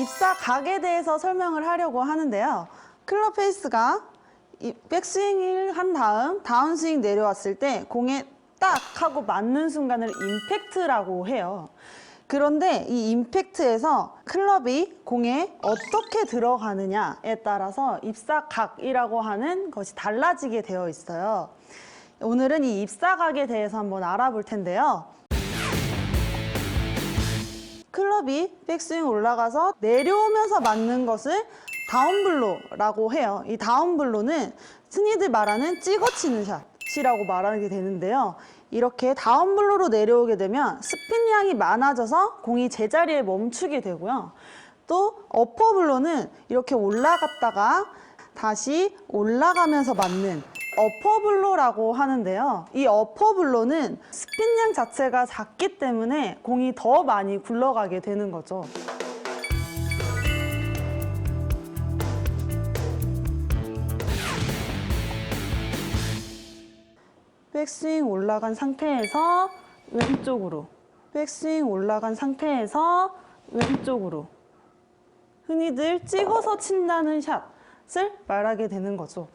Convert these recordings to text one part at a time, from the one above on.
입사 각에 대해서 설명을 하려고 하는데요. 클럽 페이스가 이 백스윙을 한 다음 다운스윙 내려왔을 때 공에 딱 하고 맞는 순간을 임팩트라고 해요. 그런데 이 임팩트에서 클럽이 공에 어떻게 들어가느냐에 따라서 입사각이라고 하는 것이 달라지게 되어 있어요. 오늘은 이 입사각에 대해서 한번 알아볼 텐데요. 클럽이 백스윙 올라가서 내려오면서 맞는 것을 다운블로라고 해요. 이 다운블로는 흔히들 말하는 찍어치는 샷이라고 말하게 되는데요. 이렇게 다운블로로 내려오게 되면 스핀량이 많아져서 공이 제자리에 멈추게 되고요. 또 어퍼블로는 이렇게 올라갔다가 다시 올라가면서 맞는 어퍼블로라고 하는데요. 이 어퍼블로는 스핀량 자체가 작기 때문에 공이 더 많이 굴러가게 되는 거죠. 백스윙 올라간 상태에서 왼쪽으로 백스윙 올라간 상태에서 왼쪽으로 흔히들 찍어서 친다는 샷을 말하게 되는 거죠.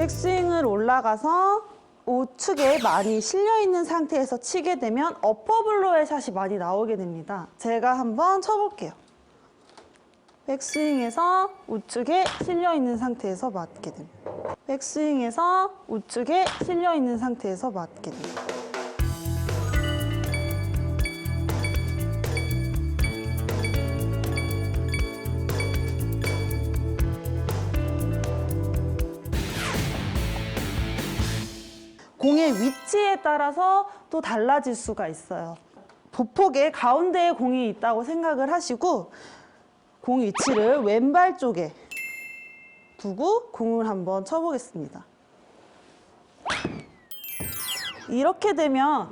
백스윙을 올라가서 우측에 많이 실려 있는 상태에서 치게 되면 어퍼블로의 샷이 많이 나오게 됩니다. 제가 한번 쳐볼게요. 백스윙에서 우측에 실려 있는 상태에서 맞게 됩니다. 백스윙에서 우측에 실려 있는 상태에서 맞게 됩니다. 공의 위치에 따라서 또 달라질 수가 있어요. 보폭의 가운데에 공이 있다고 생각을 하시고 공 위치를 왼발 쪽에 두고 공을 한번 쳐보겠습니다. 이렇게 되면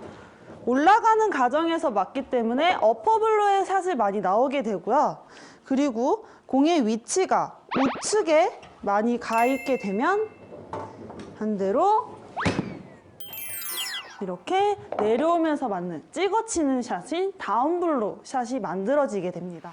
올라가는 과정에서 맞기 때문에 어퍼블로의 샷을 많이 나오게 되고요. 그리고 공의 위치가 우측에 많이 가 있게 되면 반대로 이렇게 내려오면서 맞는 찍어치는 샷인 다운블로 샷이 만들어지게 됩니다.